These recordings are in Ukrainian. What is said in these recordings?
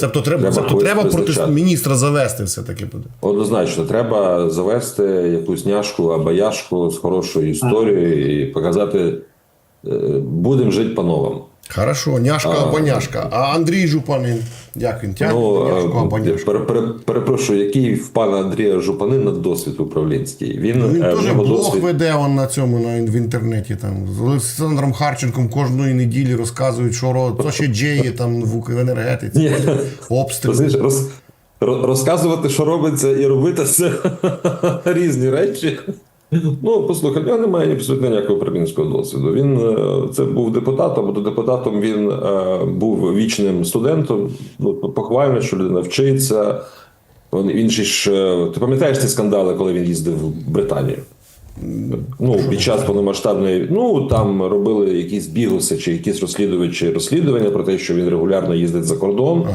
Тобто треба, Треба тобто треба проти міністра завести все-таки буде. Однозначно, треба завести якусь няшку або яшку з хорошою історією і показати, е, будемо жити по-новому. Хорошо, няшка або няшка. А Андрій Жупанин, як він тягне Ну, няшку або е, няшку? пере- пере- перепрошую, який в пана Андрія Жупанина досвід управлінський? Він, Ну, Він е, теж блог досвід- веде он на цьому на, в інтернеті. Там, з Олександром Харченком кожної неділі розказують, що ро- то ще джеє там в, в енергетиці, обстріли. Роз, розказувати, що робиться, і робити це різні речі. Ну, послухай, нього немає ні абсолютно ніякого управлінського досвіду. Він е, це був депутатом, бо депутатом він е, був вічним студентом. Ну, похвально, що людина вчиться. Він, ж, е, ти пам'ятаєш ці скандали, коли він їздив в Британію? Ну, під час повномасштабної, ну там робили якісь бігуси чи якісь розслідувачі розслідування про те, що він регулярно їздить за кордон,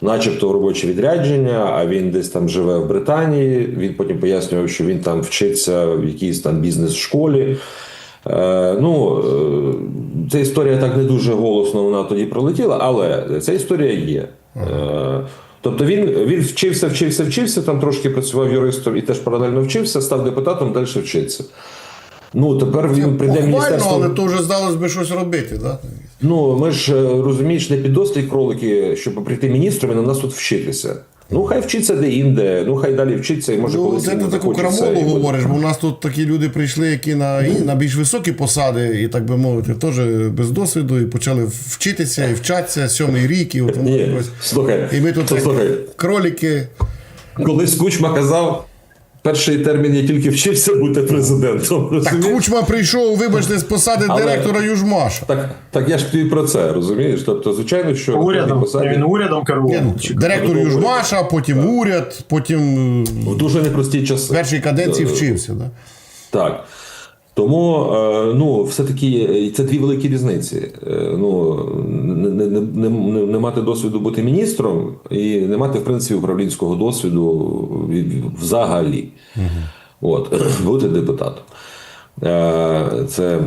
начебто в робоче відрядження, а він десь там живе в Британії. Він потім пояснював, що він там вчиться в якійсь там бізнес-школі. Е, ну, е, ця історія так не дуже голосно вона тоді пролетіла, але ця історія є. Е, Тобто він, він вчився, вчився, вчився, там трошки працював юристом і теж паралельно вчився, став депутатом, далі вчиться. Ну, тепер він прийде в міністерство. але то вже здалося би щось робити. Да? Ну, ми ж е, розумієш, не піддослі кролики, щоб прийти міністром і на нас тут вчитися. Ну, хай вчиться де-інде, ну хай далі вчиться, і може Ну, колись це ти таку крамолу говориш, бо у нас тут такі люди прийшли, які на, і на більш високі посади, і так би мовити, теж без досвіду, і почали вчитися і вчатися сьомий рік, і от Ні, якось. слухай, І ми тут слухай, кролики. колись Кучма казав, перший термін я тільки вчився бути президентом. Так розумієш? Кучма прийшов, вибачте, з посади Але- директора Южмаша. Так, так я ж тобі про це розумієш. Тобто, звичайно, що Урядом. посаді Він урядом Ні, керував. ну, Чи- Директор Южмаша, потім уряд, потім е, в дуже непрості часи. в першій каденції вчився. Да? Так. Тому е, ну, все-таки е, це дві великі різниці. Е, Ну, мати досвіду бути міністром і не мати, в принципі, управлінського досвіду від- взагалі. От, бути депутатом. Е, Це,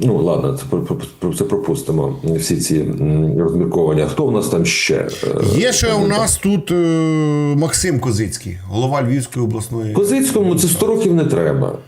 ну ладно, це, про- це пропустимо всі ці м, розмірковання. Хто в нас там ще? Е, Є ще у нас тут е, Максим Козицький, голова Львівської обласної. Козицькому це 100 років не треба.